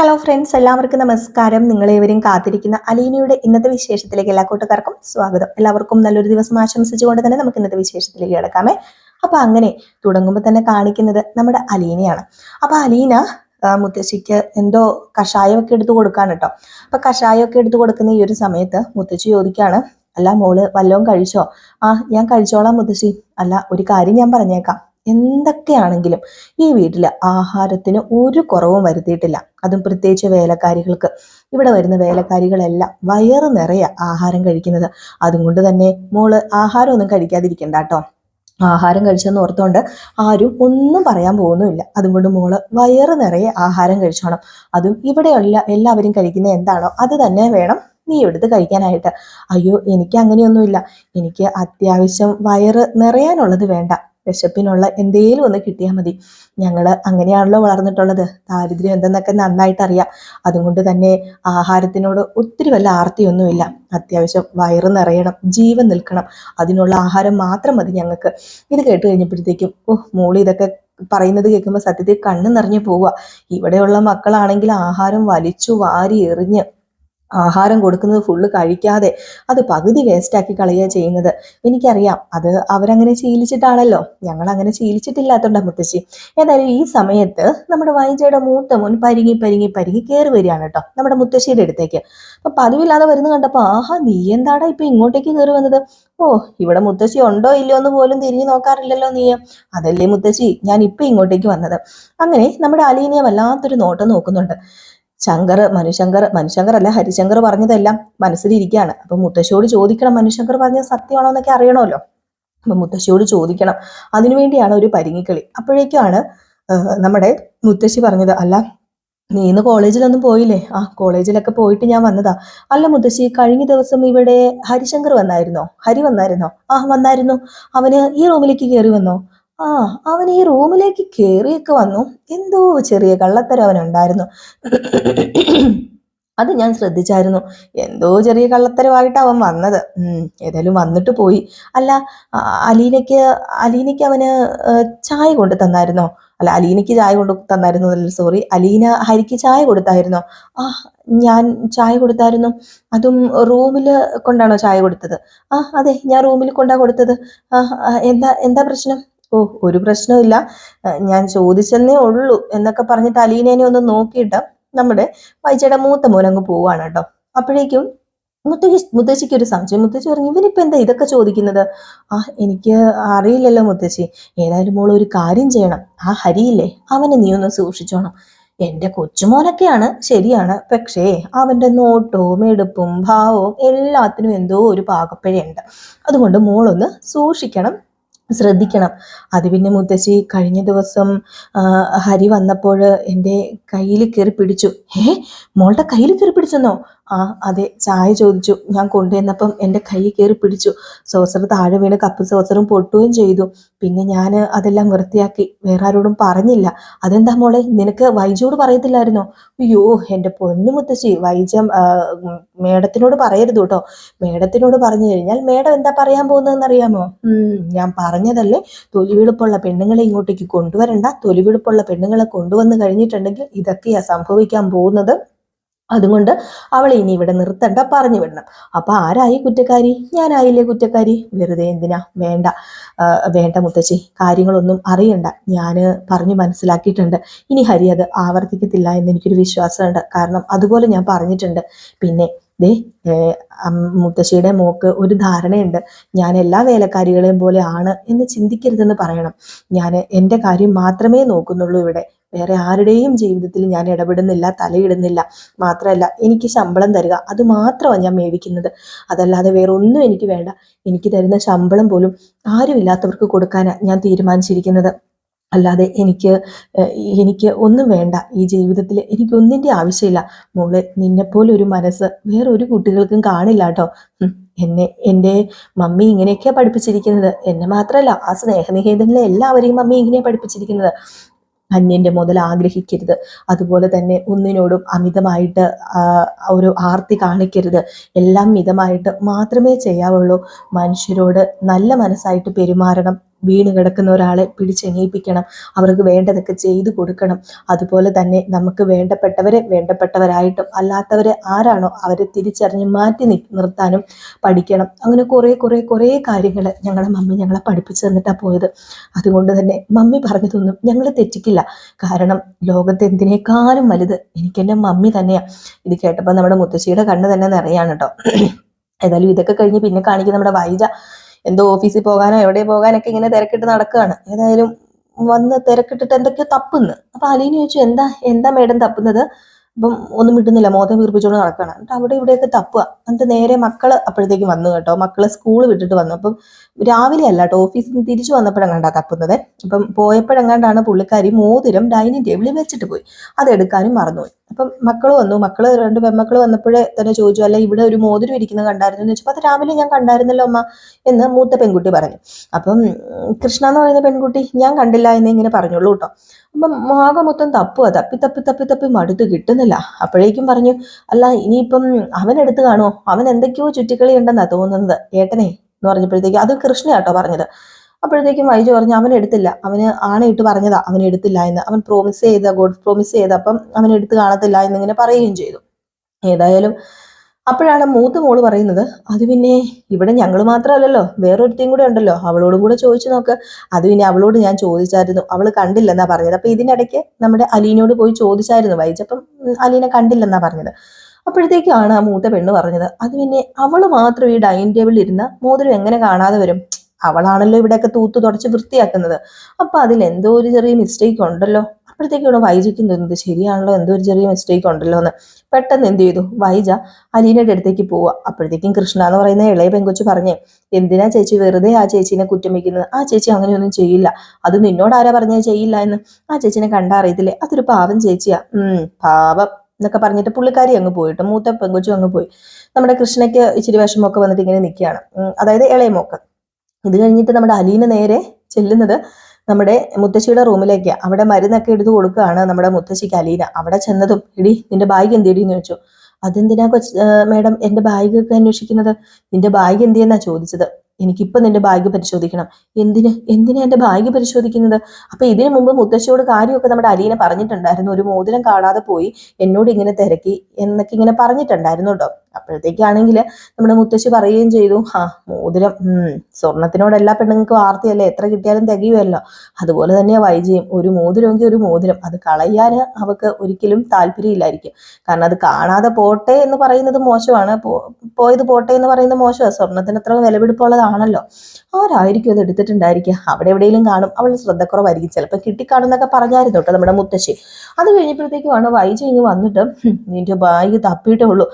Hello friends എല്ലാവർക്കും നമസ്കാരം. നിങ്ങളേവരും കാത്തിരിക്കുന്ന അലീനയുടെ ഇന്നത്തെ വിശേഷത്തിലേക്ക് എല്ലാ കൂട്ടുകാർക്കും സ്വാഗതം. എല്ലാവർക്കും നല്ലൊരു ദിവസം ആശംസിച്ചുകൊണ്ട് തന്നെ നമുക്ക് ഇന്നത്തെ വിശേഷത്തിലേക്ക് കിടക്കാമേ. അപ്പൊ അങ്ങനെ തുടങ്ങുമ്പോൾ തന്നെ കാണിക്കുന്നത് നമ്മുടെ അലീനയാണ്. അപ്പൊ അലീന മുത്തശ്ശിക്ക് എന്തോ കഷായമൊക്കെ എടുത്തു കൊടുക്കാൻ കേട്ടോ അപ്പൊ കഷായമൊക്കെ എടുത്തു കൊടുക്കുന്ന ഈ ഒരു സമയത്ത് മുത്തശ്ശി ചോദിക്കാണ് അല്ല മോൾ വല്ലതും കഴിച്ചോ? ആ ഞാൻ കഴിച്ചോളാം മുത്തശ്ശി. അല്ല ഒരു കാര്യം ഞാൻ പറഞ്ഞേക്കാം. എന്തൊക്കെയാണെങ്കിലും ഈ വീട്ടിൽ ആഹാരത്തിന് ഒരു കുറവും വരുത്തിയിട്ടില്ല. അതും പ്രത്യേകിച്ച് വേലക്കാരികൾക്ക്. ഇവിടെ വരുന്ന വേലക്കാരികളെല്ലാം വയറ് നിറയെ ആഹാരം കഴിക്കുന്നത്. അതുകൊണ്ട് തന്നെ മോൾ ആഹാരമൊന്നും കഴിക്കാതിരിക്കണ്ട കേട്ടോ. ആഹാരം കഴിച്ചെന്ന് ഓർത്തുകൊണ്ട് ആരും ഒന്നും പറയാൻ പോകുന്നുമില്ല. അതുകൊണ്ട് മോൾ വയറ് നിറയെ ആഹാരം കഴിച്ചോണം. അതും ഇവിടെയുള്ള എല്ലാവരും കഴിക്കുന്ന എന്താണോ അത് തന്നെ വേണം നീ എടുത്ത് കഴിക്കാനായിട്ട്. അയ്യോ എനിക്ക് അങ്ങനെയൊന്നുമില്ല. എനിക്ക് അത്യാവശ്യം വയറ് നിറയാനുള്ളത് വേണ്ട. വിശപ്പിനുള്ള എന്തേലും ഒന്ന് കിട്ടിയാൽ മതി. ഞങ്ങൾ അങ്ങനെയാണല്ലോ വളർന്നിട്ടുള്ളത്. ദാരിദ്ര്യം എന്തെന്നൊക്കെ നന്നായിട്ട് അറിയാം അതുകൊണ്ട് തന്നെ ആഹാരത്തിനോട് ഒത്തിരി വല്ല ആർത്തിയൊന്നുമില്ല. അത്യാവശ്യം വയറ് നിറയണം ജീവൻ നിൽക്കണം. അതിനുള്ള ആഹാരം മാത്രം മതി ഞങ്ങൾക്ക്. ഇത് കേട്ട് കഴിഞ്ഞപ്പോഴത്തേക്കും ഓ മോളി ഇതൊക്കെ പറയുന്നത് കേൾക്കുമ്പോൾ സത്യത്തിൽ കണ്ണ് നിറഞ്ഞു പോവുക. ഇവിടെയുള്ള മക്കളാണെങ്കിൽ ആഹാരം വലിച്ചു വാരി എറിഞ്ഞ് ആഹാരം കൊടുക്കുന്നത് ഫുള്ള് കഴിക്കാതെ അത് പകുതി വേസ്റ്റാക്കി കളയുക ചെയ്യുന്നത്. എനിക്കറിയാം അത് അവരങ്ങനെ ശീലിച്ചിട്ടാണല്ലോ. ഞങ്ങൾ അങ്ങനെ ശീലിച്ചിട്ടില്ലാത്തതുകൊണ്ട് മുത്തശ്ശി. ഏതായാലും ഈ സമയത്ത് നമ്മുടെ വൈജയുടെ മൂത്ത മുൻ പരിങ്ങി പരിങ്ങി പരിങ്ങി കയറി വരികയാണ് കേട്ടോ നമ്മുടെ മുത്തശ്ശിയുടെ അടുത്തേക്ക്. അപ്പൊ പതിവില്ലാതെ വരുന്ന കണ്ടപ്പോ ആഹാ നീ എന്താടാ ഇപ്പൊ ഇങ്ങോട്ടേക്ക് കയറി വന്നത്? ഓ ഇവിടെ മുത്തശ്ശി ഉണ്ടോ ഇല്ലയോ എന്ന് പോലും തിരിഞ്ഞു നോക്കാറില്ലല്ലോ നീ. അതല്ലേ മുത്തശ്ശി ഞാൻ ഇപ്പൊ ഇങ്ങോട്ടേക്ക് വന്നത്. അങ്ങനെ നമ്മുടെ അലീനയെ വല്ലാത്തൊരു നോട്ടം നോക്കുന്നുണ്ട്. ശങ്കർ മനുശങ്കർ മനുശങ്കർ അല്ല ഹരിശങ്കർ പറഞ്ഞതെല്ലാം മനസ്സിലിരിക്കുകയാണ്. അപ്പൊ മുത്തശ്ശിയോട് ചോദിക്കണം മനുശങ്കർ പറഞ്ഞത് സത്യമാണോ എന്നൊക്കെ അറിയണമല്ലോ. അപ്പൊ മുത്തശ്ശിയോട് ചോദിക്കണം. അതിനുവേണ്ടിയാണ് ഒരു പരിങ്ങിക്കളി. അപ്പോഴേക്കാണ് നമ്മുടെ മുത്തശ്ശി പറഞ്ഞത് അല്ല നീ ഇന്ന് കോളേജിലൊന്നും പോയില്ലേ? ആ കോളേജിലൊക്കെ പോയിട്ട് ഞാൻ വന്നതാ. അല്ല മുത്തശ്ശി കഴിഞ്ഞ ദിവസം ഇവിടെ ഹരിശങ്കർ വന്നായിരുന്നോ? ഹരി വന്നായിരുന്നോ? ആ വന്നായിരുന്നു. അവന് ഈ റൂമിലേക്ക് കയറി വന്നോ? ആ അവൻ ഈ റൂമിലേക്ക് കയറിയൊക്കെ വന്നു. എന്തോ ചെറിയ കള്ളത്തരം അവനുണ്ടായിരുന്നു. അത് ഞാൻ ശ്രദ്ധിച്ചായിരുന്നു. എന്തോ ചെറിയ കള്ളത്തരമായിട്ട് അവൻ വന്നത്. ഏതായാലും വന്നിട്ട് പോയി. അല്ല അലീനയ്ക്ക് അലീനയ്ക്ക് അവന് ചായ കൊണ്ട് തന്നായിരുന്നോ? അല്ല അലീനയ്ക്ക് ചായ കൊണ്ട് തന്നായിരുന്നു. സോറി അലീന ഹരിക്ക് ചായ കൊടുത്തായിരുന്നോ? ആ ഞാൻ ചായ കൊടുത്തായിരുന്നു. അതും റൂമിൽ കൊണ്ടാണോ ചായ കൊടുത്തത്? ആ അതെ ഞാൻ റൂമിൽ കൊണ്ടാ കൊടുത്തത്. എന്താ എന്താ പ്രശ്നം? ഓ ഒരു പ്രശ്നമില്ല ഞാൻ ചോദിച്ചെന്നേ ഉള്ളൂ എന്നൊക്കെ പറഞ്ഞിട്ട് അലീനേനെ ഒന്ന് നോക്കിയിട്ട് നമ്മുടെ വൈച്ചയുടെ മൂത്ത മോൻ അങ്ങ് പോവാണ് കേട്ടോ. അപ്പോഴേക്കും മുത്തശ്ശി മുത്തശ്ശിക്ക് ഒരു സംശയം. മുത്തശ്ശി പറഞ്ഞു ഇവനിപ്പോ എന്താ ഇതൊക്കെ ചോദിക്കുന്നത്? ആ എനിക്ക് അറിയില്ലല്ലോ മുത്തശ്ശി. ഏതായാലും മോൾ ഒരു കാര്യം ചെയ്യണം. ആ ഹരിയില്ലേ അവനെ നീ ഒന്ന് സൂക്ഷിച്ചോണം. എന്റെ കൊച്ചുമോനൊക്കെയാണ് ശരിയാണ്. പക്ഷേ അവന്റെ നോട്ടവും എടുപ്പും ഭാവവും എല്ലാത്തിനും എന്തോ ഒരു പാകപ്പിഴയുണ്ട്. അതുകൊണ്ട് മോളൊന്ന് സൂക്ഷിക്കണം ശ്രദ്ധിക്കണം. അത് പിന്നെ മുത്തശ്ശി കഴിഞ്ഞ ദിവസം ഹരി വന്നപ്പോൾ എന്റെ കയ്യിൽ കയറി പിടിച്ചു. ഏ മോളുടെ കയ്യിൽ കയറി പിടിച്ചെന്നോ? ആ അതെ ചായ ചോദിച്ചു. ഞാൻ കൊണ്ടുവന്നപ്പം എന്റെ കൈ കയറി പിടിച്ചു. സോസർ താഴെ വീണ് കപ്പ് സോസറും പൊട്ടുകയും ചെയ്തു. പിന്നെ ഞാൻ അതെല്ലാം വൃത്തിയാക്കി. വേറെ ആരോടും പറഞ്ഞില്ല. അതെന്താ മോളെ? നിനക്ക് വൈജയോട് പറയത്തില്ലായിരുന്നോ? അയ്യോ എന്റെ പൊന്നു മുത്തശ്ശി. വൈജം മേഡത്തിനോട് പറയരുത് കേട്ടോ. മേഡത്തിനോട് പറഞ്ഞു കഴിഞ്ഞാൽ മേഡം എന്താ പറയാൻ പോകുന്നതെന്ന് അറിയാമോ ഞാൻ പറഞ്ഞതല്ലേ. തൊലിവെളുപ്പുള്ള പെണ്ണുങ്ങളെ ഇങ്ങോട്ടേക്ക് കൊണ്ടുവരണ്ട. തൊലിവെളുപ്പുള്ള പെണ്ണുങ്ങളെ കൊണ്ടുവന്ന് കഴിഞ്ഞിട്ടുണ്ടെങ്കിൽ ഇതൊക്കെയാ സംഭവിക്കാൻ പോകുന്നത്. അതുകൊണ്ട് അവൾ ഇനി ഇവിടെ നിർത്തണ്ട പറഞ്ഞു വിടണം. അപ്പൊ ആരായി കുറ്റക്കാരി? ഞാനായില്ലേ കുറ്റക്കാരി? വെറുതെ എന്തിനാ? വേണ്ട. വേണ്ട മുത്തശ്ശി. കാര്യങ്ങളൊന്നും അറിയണ്ട. ഞാൻ പറഞ്ഞു മനസ്സിലാക്കിയിട്ടുണ്ട്. ഇനി ഹരി അത് ആവർത്തിക്കത്തില്ല എന്ന് എനിക്കൊരു വിശ്വാസമുണ്ട്. കാരണം അതുപോലെ ഞാൻ പറഞ്ഞിട്ടുണ്ട്. പിന്നെ ദേ മുത്തശ്ശിയുടെ മോക്ക് ഒരു ധാരണയുണ്ട്. ഞാൻ എല്ലാ വേലക്കാരികളെയും പോലെ ആണ് എന്ന് ചിന്തിക്കരുതെന്ന് പറയണം. ഞാൻ എന്റെ കാര്യം മാത്രമേ നോക്കുന്നുള്ളൂ ഇവിടെ. വേറെ ആരുടെയും ജീവിതത്തിൽ ഞാൻ ഇടപെടുന്നില്ല തലയിടുന്നില്ല. മാത്രമല്ല എനിക്ക് ശമ്പളം തരിക അത് മാത്രമാണ് ഞാൻ മേടിക്കുന്നത്. അതല്ലാതെ വേറെ ഒന്നും എനിക്ക് വേണ്ട. എനിക്ക് തരുന്ന ശമ്പളം പോലും ആരുമില്ലാത്തവർക്ക് കൊടുക്കാനാണ് ഞാൻ തീരുമാനിച്ചിരിക്കുന്നത്. അല്ലാതെ എനിക്ക് എനിക്ക് ഒന്നും വേണ്ട. ഈ ജീവിതത്തിൽ എനിക്ക് ഒന്നിന്റെ ആവശ്യമില്ല. മോളെ നിന്നെപ്പോലെ ഒരു മനസ്സ് വേറെ ഒരു കുട്ടികൾക്കും കാണില്ല കേട്ടോ. എന്നെ എന്റെ മമ്മി ഇങ്ങനെയൊക്കെയാണ് പഠിപ്പിച്ചിരിക്കുന്നത്. എന്നെ മാത്രമല്ല ആ സ്നേഹനികേതനിലെ എല്ലാവരെയും മമ്മി ഇങ്ങനെയാണ് പഠിപ്പിച്ചിരിക്കുന്നത്. അന്യന്റെ മുതൽ ആഗ്രഹിക്കരുത്. അതുപോലെ തന്നെ ഒന്നിനോടും അമിതമായിട്ട് ഒരു ആർത്തി കാണിക്കരുത്. എല്ലാം മിതമായിട്ട് മാത്രമേ ചെയ്യാവുള്ളൂ. മനുഷ്യരോട് നല്ല മനസ്സായിട്ട് പെരുമാറണം. വീണ് കിടക്കുന്ന ഒരാളെ പിടിച്ചെണീപ്പിക്കണം. അവർക്ക് വേണ്ടതൊക്കെ ചെയ്തു കൊടുക്കണം. അതുപോലെ തന്നെ നമുക്ക് വേണ്ടപ്പെട്ടവരെ വേണ്ടപ്പെട്ടവരായിട്ടും അല്ലാത്തവരെ ആരാണോ അവരെ തിരിച്ചറിഞ്ഞ് മാറ്റി നിർത്താനും പഠിക്കണം. അങ്ങനെ കുറേ കുറേ കുറേ കാര്യങ്ങൾ ഞങ്ങളുടെ മമ്മി ഞങ്ങളെ പഠിപ്പിച്ചു തന്നിട്ടാണ് പോയത്. അതുകൊണ്ട് തന്നെ മമ്മി പറഞ്ഞതൊന്നും ഞങ്ങൾ തെറ്റിക്കില്ല. കാരണം ലോകത്ത് എന്തിനേക്കാളും വലുത് എനിക്കെന്റെ മമ്മി തന്നെയാണ് ഇത് കേട്ടപ്പോൾ നമ്മുടെ മുത്തശ്ശിയുടെ കണ്ണ് തന്നെ നിറയാണ് കേട്ടോ. ഏതായാലും ഇതൊക്കെ കഴിഞ്ഞ് പിന്നെ കാണിക്കുന്ന നമ്മുടെ വൈജ എന്തോ ഓഫീസിൽ പോകാനോ എവിടെ പോകാനൊക്കെ ഇങ്ങനെ തിരക്കിട്ട് നടക്കുകയാണ്. ഏതായാലും വന്ന് തിരക്കിട്ടിട്ട് എന്തൊക്കെയോ തപ്പുന്നു. അപ്പൊ അലീന ചോദിച്ചു എന്താ എന്താ മേഡം തപ്പുന്നത്? അപ്പം ഒന്നും വിട്ടുന്നില്ല മോദം വീർപ്പിച്ചുകൊണ്ട് നടക്കുകയാണ്. എന്നിട്ട് അവിടെ ഇവിടെയൊക്കെ തപ്പുക എന്നിട്ട് നേരെ മക്കൾ അപ്പോഴത്തേക്ക് വന്നു കേട്ടോ. മക്കൾ സ്കൂൾ വിട്ടിട്ട് വന്നു. അപ്പം രാവിലെ അല്ല കേട്ടോ ഓഫീസിൽ നിന്ന് തിരിച്ചു വന്നപ്പോഴെങ്ങാണ്ടാ തപ്പുന്നത്? അപ്പം പോയപ്പോഴെങ്ങാണ്ടാണ് പുള്ളിക്കാരി മോതിരം ഡൈനിങ് ടേബിളിൽ വെച്ചിട്ട് പോയി. അതെടുക്കാനും മറന്നുപോയി. അപ്പം മക്കൾ വന്നു. മക്കൾ രണ്ട് പെൺമക്കൾ വന്നപ്പോഴേ തന്നെ ചോദിച്ചു അല്ല ഇവിടെ ഒരു മോതിരം ഇരിക്കുന്നത് കണ്ടായിരുന്നു. എന്ന് ചോദിച്ചപ്പോൾ അത് രാവിലെ ഞാൻ കണ്ടായിരുന്നല്ലോ അമ്മ. എന്ന് മൂത്ത പെൺകുട്ടി പറഞ്ഞു. അപ്പം കൃഷ്ണ എന്ന് പറയുന്ന പെൺകുട്ടി ഞാൻ കണ്ടില്ല എന്ന് ഇങ്ങനെ പറഞ്ഞുള്ളൂ കേട്ടോ. അപ്പം ആകെ മൊത്തം തപ്പുക തപ്പി തപ്പി തപ്പി തപ്പി മടുത്ത് കിട്ടുന്നില്ല. അപ്പോഴേക്കും പറഞ്ഞു അല്ല ഇനിയിപ്പം അവൻ എടുത്ത് കാണുമോ അവൻ എന്തൊക്കെയോ ചുറ്റിക്കളി ഉണ്ടെന്നാ തോന്നുന്നത്. ഏട്ടനെ എന്ന് പറഞ്ഞപ്പോഴത്തേക്ക് അത് കൃഷ്ണയാട്ടോ പറഞ്ഞത്. അപ്പോഴത്തേക്കും വൈജു പറഞ്ഞു അവൻ എടുത്തില്ല. അവന് ആണയിട്ട് പറഞ്ഞതാ. അവൻ എടുത്തില്ല എന്ന്. അവൻ പ്രോമിസ് ചെയ്ത ഗോഡ് പ്രോമിസ് ചെയ്ത അപ്പം അവൻ എടുത്ത് കാണത്തില്ല എന്നിങ്ങനെ പറയുകയും ചെയ്തു. ഏതായാലും അപ്പോഴാണ് മൂത്ത മോൾ പറയുന്നത് അത് പിന്നെ ഇവിടെ ഞങ്ങൾ മാത്രമല്ലല്ലോ. വേറൊരുത്തേം കൂടെ ഉണ്ടല്ലോ. അവളോടും കൂടെ ചോദിച്ചു നോക്ക്. അത് പിന്നെ അവളോട് ഞാൻ ചോദിച്ചായിരുന്നു. അവൾ കണ്ടില്ലെന്നാ പറഞ്ഞത്. അപ്പൊ ഇതിനിടയ്ക്ക് നമ്മുടെ അലീനയോട് പോയി ചോദിച്ചായിരുന്നു വൈജപ്പം അലീനെ കണ്ടില്ലെന്നാ പറഞ്ഞത്. അപ്പോഴത്തേക്കാണ് ആ മൂത്ത പെണ്ണ് പറഞ്ഞത് അത് പിന്നെ അവൾ മാത്രം ഈ ഡൈനിങ് ടേബിളിൽ ഇരുന്ന മോതിരം എങ്ങനെ കാണാതെ വരും? അവളാണല്ലോ ഇവിടെയൊക്കെ തൂത്ത് തുടച്ച് വൃത്തിയാക്കുന്നത്. അപ്പൊ അതിൽ എന്തോ ഒരു ചെറിയ മിസ്റ്റേക്ക് ഉണ്ടല്ലോ. അപ്പോഴത്തേക്കാണ് വൈജയ്ക്കും തോന്നുന്നത് ശരിയാണല്ലോ എന്തോ ഒരു ചെറിയ മിസ്റ്റേക്ക് ഉണ്ടല്ലോ എന്ന്. പെട്ടെന്ന് എന്ത് ചെയ്തു? വൈജ അലീനയുടെ അടുത്തേക്ക് പോവുക. അപ്പോഴത്തേക്കും കൃഷ്ണ എന്ന് പറയുന്ന ഇളയ പെങ്കൊച്ചു പറഞ്ഞേ എന്തിനാ ചേച്ചി വെറുതെ ആ ചേച്ചീനെ കുറ്റം വയ്ക്കുന്നത് ആ ചേച്ചി അങ്ങനെയൊന്നും ചെയ്യില്ല. അത് നിന്നോട് ആരാ പറഞ്ഞത് ചെയ്യില്ല എന്ന്? ആ ചേച്ചിനെ കണ്ടാ അറിയത്തില്ലേ? അതൊരു പാവം ചേച്ചിയാ. ഉം പാവം എന്നൊക്കെ പറഞ്ഞിട്ട് പുള്ളിക്കാരി അങ്ങ് പോയിട്ട് മൂത്ത പെങ്കൊച്ചു അങ്ങ് പോയി. നമ്മുടെ കൃഷ്ണയ്ക്ക് ഇച്ചിരി വിഷമമൊക്കെ വന്നിട്ട് ഇങ്ങനെ നിൽക്കുകയാണ്. അതായത് ഇളയമൊക്കെ. മോക്ക് ഇത് കഴിഞ്ഞിട്ട് നമ്മുടെ അലീന നേരെ ചെല്ലുന്നത് നമ്മുടെ മുത്തശ്ശിയുടെ റൂമിലേക്ക്. അവിടെ മരുന്നൊക്കെ എടുത്തു കൊടുക്കുകയാണ് നമ്മുടെ മുത്തശ്ശിക്ക് അലീന. അവിടെ ചെന്നതും ഇടി നിന്റെ ബാഗ് എന്തിടി എന്ന് ചോദിച്ചു? അതെന്തിനാ കൊച്ച് മേഡം എന്റെ ബാഗ് ഒക്കെ അന്വേഷിക്കുന്നത്? നിന്റെ ബാഗ് എന്തിയെന്നാ ചോദിച്ചത്? എനിക്കിപ്പോ നിന്റെ ബാഗ് പരിശോധിക്കണം. എന്തിന്? എന്തിനാ എന്റെ ബാഗ് പരിശോധിക്കുന്നത്? അപ്പൊ ഇതിനു മുമ്പ് മുത്തശ്ശിയോട് കാര്യമൊക്കെ നമ്മുടെ അലീന പറഞ്ഞിട്ടുണ്ടായിരുന്നു. ഒരു മോതിരം കാണാതെ പോയി എന്നോട് ഇങ്ങനെ തിരക്കി എന്നൊക്കെ ഇങ്ങനെ പറഞ്ഞിട്ടുണ്ടായിരുന്നു കേട്ടോ അപ്പോഴത്തേക്കാണെങ്കിൽ നമ്മുടെ മുത്തശ്ശി പറയുകയും ചെയ്തു ആ മോതിരം സ്വർണത്തിനോട് എല്ലാ പെണ്ണുങ്ങൾക്കും ആർത്തിയല്ലേ? എത്ര കിട്ടിയാലും തികയുമല്ലോ. അതുപോലെ തന്നെയാ വൈജയും. ഒരു മോതിരമെങ്കിൽ ഒരു മോതിരം. അത് കളയാൻ അവക്ക് ഒരിക്കലും താല്പര്യമില്ലായിരിക്കും. കാരണം അത് കാണാതെ പോട്ടെ എന്ന് പറയുന്നത് മോശമാണ്. പോയത് പോട്ടെ എന്ന് പറയുന്നത് മോശമാണ്. സ്വർണത്തിന് അത്ര വിലപിടിപ്പുള്ളതാണല്ലോ ആരായിരിക്കും അത് എടുത്തിട്ടുണ്ടായിരിക്കുക? അവിടെ എവിടെയെങ്കിലും കാണും. അവൾ ശ്രദ്ധക്കുറവായിരിക്കും. ചിലപ്പോൾ കിട്ടിക്കാണുന്നൊക്കെ പറഞ്ഞായിരുന്നു കേട്ടോ നമ്മുടെ മുത്തശ്ശി. അത് കഴിഞ്ഞപ്പോഴത്തേക്കുമാണ് വൈജ ഇങ്ങ് വന്നിട്ട് "ഹും, നിന്റെ ബാഗ് തപ്പിയിട്ടേ ഉള്ളൂ.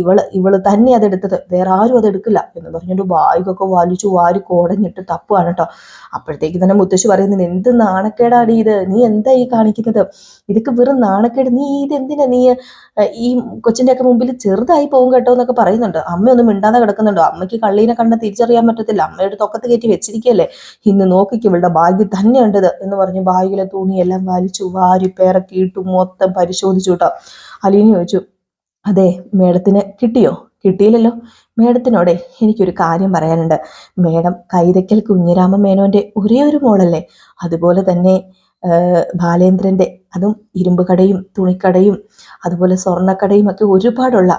ഇവൾ ഇവൾ തന്നെ അത് എടുത്തത് വേറെ ആരും അത് എടുക്കില്ല എന്ന് പറഞ്ഞിട്ട് ബാഗൊക്കെ വലിച്ചു വാരി കോടഞ്ഞിട്ട് തപ്പുവാണ് കേട്ടോ അപ്പോഴത്തേക്ക് തന്നെ മുത്തശ്ശി പറയുന്നത് എന്ത് നാണക്കേടാടി ഇത്? നീ എന്താ ഈ കാണിക്കുന്നത്? ഇതൊക്കെ വെറും നാണക്കേട്. നീ ഇത് എന്തിനാ നീ ഈ കൊച്ചിന്റെ ഒക്കെ മുമ്പിൽ ചെറുതായി പോകും കേട്ടോ എന്നൊക്കെ പറയുന്നുണ്ട്. അമ്മയൊന്നും മിണ്ടാതെ കിടക്കുന്നുണ്ടോ? അമ്മയ്ക്ക് കള്ളീനെ കണ്ട തിരിച്ചറിയാൻ പറ്റത്തില്ല. അമ്മയുടെ തൊക്കത്ത് കയറ്റി വെച്ചിരിക്കുകയല്ലേ ഇന്ന് നോക്കിക്ക് ഇവളുടെ ബാഗ് തന്നെ ഉണ്ടത് എന്ന് പറഞ്ഞ് ബാഗിലെ തുണിയെല്ലാം വലിച്ചു വാരി പേരക്കിയിട്ടു മൊത്തം പരിശോധിച്ചു കേട്ടോ അലീന ചോദിച്ചു അതെ മേഡത്തിന് കിട്ടിയോ? കിട്ടിയില്ലല്ലോ. മേഡത്തിനോടെ എനിക്കൊരു കാര്യം പറയാനുണ്ട്. മേഡം കൈതയ്ക്കൽ കുഞ്ഞിരാമ മേനോന്റെ ഒരേ ഒരു മോളല്ലേ? അതുപോലെ തന്നെ ബാലേന്ദ്രന്റെ അതും ഇരുമ്പുകടയും തുണിക്കടയും അതുപോലെ സ്വർണക്കടയും ഒക്കെ ഒരുപാടുള്ള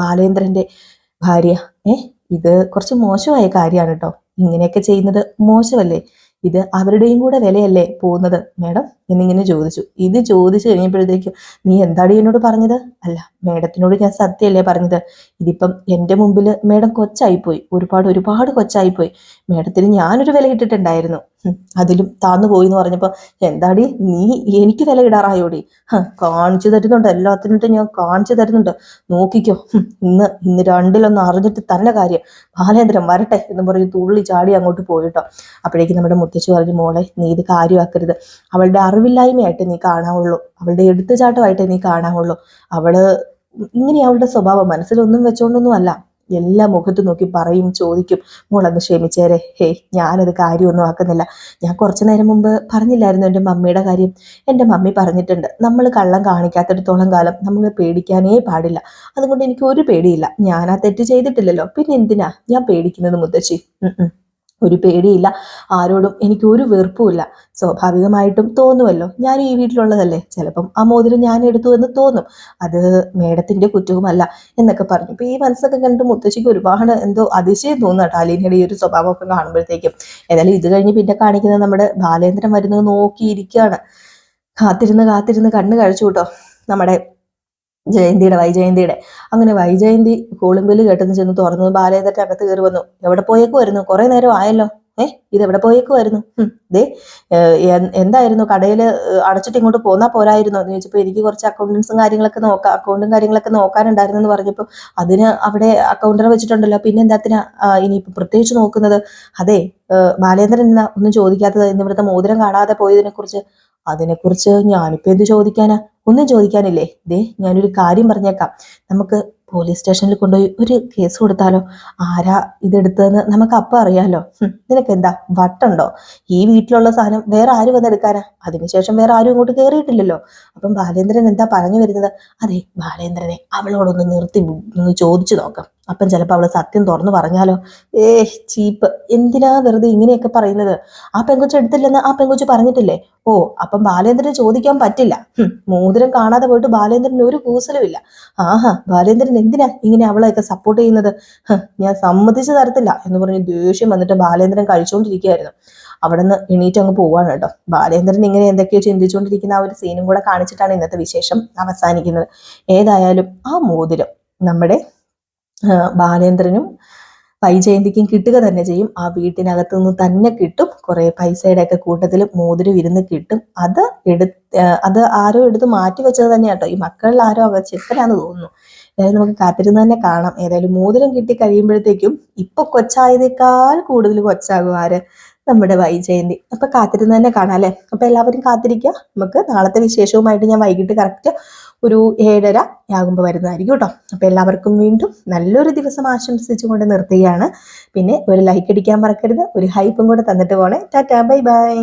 ബാലേന്ദ്രന്റെ ഭാര്യ. ഏ ഇത് കുറച്ച് മോശമായ കാര്യമാണ് കേട്ടോ. ഇങ്ങനെയൊക്കെ ചെയ്യുന്നത് മോശമല്ലേ? ഇത് അവരുടെയും കൂടെ വിലയല്ലേ പോകുന്നത് മേഡം? എന്നിങ്ങനെ ചോദിച്ചു. ഇത് ചോദിച്ചു കഴിഞ്ഞപ്പോഴത്തേക്കും നീ എന്താടി എന്നോട് പറഞ്ഞത്? അല്ല മേഡത്തിനോട് ഞാൻ സത്യമല്ലേ പറഞ്ഞത്. ഇതിപ്പം എന്റെ മുമ്പിൽ മേഡം കൊച്ചായിപ്പോയി. ഒരുപാട് ഒരുപാട് കൊച്ചായിപ്പോയി. മേഡത്തിന് ഞാനൊരു വില ഇട്ടിട്ടുണ്ടായിരുന്നു. അതിലും താന്നു പോയി എന്ന് പറഞ്ഞപ്പോൾ എന്താടി നീ എനിക്ക് വില ഇടാറായോടി? കാണിച്ചു തരുന്നുണ്ട്. എല്ലാത്തിനും ഞാൻ കാണിച്ചു തരുന്നുണ്ട്. നോക്കിക്കോ. ഇന്ന് ഇന്ന് രണ്ടിലൊന്ന് അറിഞ്ഞിട്ട് തന്നെ കാര്യം. ബാലേന്ദ്രൻ വരട്ടെ എന്ന് പറഞ്ഞ് തുള്ളി ചാടി അങ്ങോട്ട് പോയിട്ടോ. അപ്പോഴേക്കും നമ്മുടെ മുത്തച്ഛി പറഞ്ഞു മോളെ നീ ഇത് കാര്യമാക്കരുത്. അവളുടെ അറിവില്ലായ്മയായിട്ട് നീ കാണാവുള്ളൂ. അവളുടെ എടുത്തുചാട്ടമായിട്ട് നീ കാണാവുള്ളൂ. അവൾ ഇങ്ങനെ അവളുടെ സ്വഭാവം മനസ്സിലൊന്നും വെച്ചോണ്ടൊന്നും അല്ല എല്ലാ മുഖത്ത് നോക്കി പറയും ചോദിക്കും. മോളങ്ങ് ക്ഷമിച്ചേരെ. ഹേയ് ഞാനത് കാര്യമൊന്നും ആക്കുന്നില്ല. ഞാൻ കുറച്ചു നേരം മുമ്പ് പറഞ്ഞില്ലായിരുന്നു എന്റെ മമ്മിയുടെ കാര്യം. എന്റെ മമ്മി പറഞ്ഞിട്ടുണ്ട്. നമ്മൾ കള്ളം കാണിക്കാത്തിടത്തോളം കാലം നമ്മൾ പേടിക്കാനേ പാടില്ല. അതുകൊണ്ട് എനിക്ക് ഒരു പേടിയില്ല. ഞാൻ ആ തെറ്റ് ചെയ്തിട്ടില്ലല്ലോ. പിന്നെ എന്തിനാ? ഞാൻ പേടിക്കുന്നത് മുത്തശ്ശി. ഒരു പേടിയില്ല. ആരോടും എനിക്ക് ഒരു വെറുപ്പുമില്ല സ്വാഭാവികമായിട്ടും തോന്നുമല്ലോ ഞാൻ ഈ വീട്ടിലുള്ളതല്ലേ? ചിലപ്പം ആ മോതിരം ഞാൻ എടുത്തു എന്ന് തോന്നും. അത് മേഡത്തിന്റെ കുറ്റവുമല്ല എന്നൊക്കെ പറഞ്ഞു. ഇപ്പൊ ഈ മനസ്സൊക്കെ കണ്ട് മുത്തശ്ശിക്ക് ഒരുപാട് എന്തോ അതിശയം തോന്നുന്നു അലീനയുടെ ഈ ഒരു സ്വഭാവമൊക്കെ കാണുമ്പോഴത്തേക്കും. ഏതായാലും ഇത് കഴിഞ്ഞ് പിന്നെ കാണിക്കുന്നത് നമ്മുടെ ബാലേന്ദ്രൻ വരുന്നത് നോക്കിയിരിക്കുകയാണ്. കാത്തിരുന്ന് കാത്തിരുന്ന് കണ്ണ് കഴിച്ചു കേട്ടോ. നമ്മുടെ ജയന്തിയുടെ വൈജയന്തിയുടെ. അങ്ങനെ വൈജയന്തി കോളിംഗ് ബില്ല് കേട്ടെന്ന് ചെന്ന് തുറന്നു ബാലേന്ദ്രന്റെ അകത്ത് കയറി വന്നു. എവിടെ പോയേക്കുമായിരുന്നു കുറെ നേരം ആയല്ലോ. ഏ ഇത് എവിടെ പോയേക്കുമായിരുന്നു വരുന്നു ദേ എന്തായിരുന്നു? കടയിൽ അടച്ചിട്ട് ഇങ്ങോട്ട് പോന്നാ പോരായിരുന്നു? എന്ന് ചോദിച്ചപ്പോൾ എനിക്ക് കുറച്ച് അക്കൗണ്ടൻസും കാര്യങ്ങളൊക്കെ നോക്കാം അക്കൗണ്ടും കാര്യങ്ങളൊക്കെ നോക്കാനുണ്ടായിരുന്നു എന്ന് പറഞ്ഞപ്പോൾ അതിന് അവിടെ അക്കൗണ്ടറെ വെച്ചിട്ടുണ്ടല്ലോ. പിന്നെ എന്താത്തിനാ ഇനിയിപ്പോൾ പ്രത്യേകിച്ച് നോക്കുന്നത്? അതെ ബാലേന്ദ്രൻ എന്നാ ഒന്നും ചോദിക്കാത്തത്? ഇന്ന് ഇവിടുത്തെ മോതിരം കാണാതെ പോയതിനെ കുറിച്ച് അതിനെക്കുറിച്ച് ഞാനിപ്പോ എന്ത് ചോദിക്കാനാ? ഒന്നും ചോദിക്കാനില്ലേ? ദേ ഞാനൊരു കാര്യം പറഞ്ഞേക്കാം. നമുക്ക് പോലീസ് സ്റ്റേഷനിൽ കൊണ്ടുപോയി ഒരു കേസ് കൊടുത്താലോ? ആരാ ഇതെടുത്തതെന്ന് നമുക്ക് അപ്പം അറിയാലോ. നിനക്ക് എന്താ വട്ടുണ്ടോ? ഈ വീട്ടിലുള്ള സാധനം വേറെ ആര് വന്നെടുക്കാനാ അതിനുശേഷം വേറെ ആരും ഇങ്ങോട്ട് കയറിയിട്ടില്ലല്ലോ അപ്പം ബാലേന്ദ്രൻ എന്താ പറഞ്ഞു വരുന്നത്? അതെ ബാലേന്ദ്രനെ അവളോടൊന്ന് നിർത്തി ഒന്ന് ചോദിച്ചു നോക്കാം. അപ്പം ചിലപ്പോൾ അവൾ സത്യം തുറന്നു പറഞ്ഞാലോ ഏ ചീപ്പ് എന്തിനാ വെറുതെ ഇങ്ങനെയൊക്കെ പറയുന്നത്? ആ പെങ്കൊച്ച് എടുത്തില്ലെന്ന് ആ പെങ്കൊച്ച് പറഞ്ഞിട്ടില്ലേ? ഓ അപ്പം ബാലേന്ദ്രന് ചോദിക്കാൻ പറ്റില്ല. മോതിരം കാണാതെ പോയിട്ട് ബാലേന്ദ്രന് ഒരു കൂസലും ഇല്ല. ആഹാ ബാലേന്ദ്രൻ എന്തിനാ ഇങ്ങനെ അവളെയൊക്കെ സപ്പോർട്ട് ചെയ്യുന്നത്? ഞാൻ സമ്മതിച്ചു തരത്തില്ല എന്ന് പറഞ്ഞ് ദേഷ്യം വന്നിട്ട് ബാലേന്ദ്രൻ കഴിച്ചുകൊണ്ടിരിക്കുകയായിരുന്നു അവിടെ നിന്ന് എണീറ്റ് അങ്ങ് പോവാണ് കേട്ടോ. ബാലേന്ദ്രൻ ഇങ്ങനെ എന്തൊക്കെയോ ചിന്തിച്ചുകൊണ്ടിരിക്കുന്ന ആ ഒരു സീനും കൂടെ കാണിച്ചിട്ടാണ് ഇന്നത്തെ വിശേഷം അവസാനിക്കുന്നത്. ഏതായാലും ആ മോതിരം നമ്മുടെ ബാലേന്ദ്രനും പൈജയന്തിക്കും കിട്ടുക തന്നെ ചെയ്യും. ആ വീട്ടിനകത്തു നിന്ന് തന്നെ കിട്ടും. കുറെ പൈസയുടെ ഒക്കെ കൂട്ടത്തിൽ മോതിരം ഇരുന്ന് കിട്ടും. അത് എടു അത് ആരോ എടുത്ത് മാറ്റി വെച്ചത് തന്നെ കേട്ടോ. ഈ മക്കളിൽ ആരോ അവ ചെക്കനാന്ന് തോന്നുന്നു. ഏതായാലും നമുക്ക് കാത്തിരുന്ന് തന്നെ കാണാം. ഏതായാലും മോതിരം കിട്ടി കഴിയുമ്പോഴത്തേക്കും ഇപ്പൊ കൊച്ചായതേക്കാൾ കൂടുതൽ കൊച്ചാകും ആര്? നമ്മുടെ വൈജയന്തി. അപ്പൊ കാത്തിരുന്ന് തന്നെ കാണാം അല്ലെ? അപ്പൊ എല്ലാവരും കാത്തിരിക്കുക. നമുക്ക് നാളത്തെ വിശേഷവുമായിട്ട് ഞാൻ വൈകിട്ട് കറക്റ്റ് ഒരു ഏഴര ആകുമ്പോൾ വരുന്നതായിരിക്കും കേട്ടോ. അപ്പോൾ എല്ലാവർക്കും വീണ്ടും നല്ലൊരു ദിവസം ആശംസിച്ചുകൊണ്ട് നിർത്തുകയാണ്. പിന്നെ ഒരു ലൈക്ക് അടിക്കാൻ മറക്കരുത് ഒരു ഹൈപ്പും കൂടെ തന്നിട്ട് പോണേ. Tata bye bye.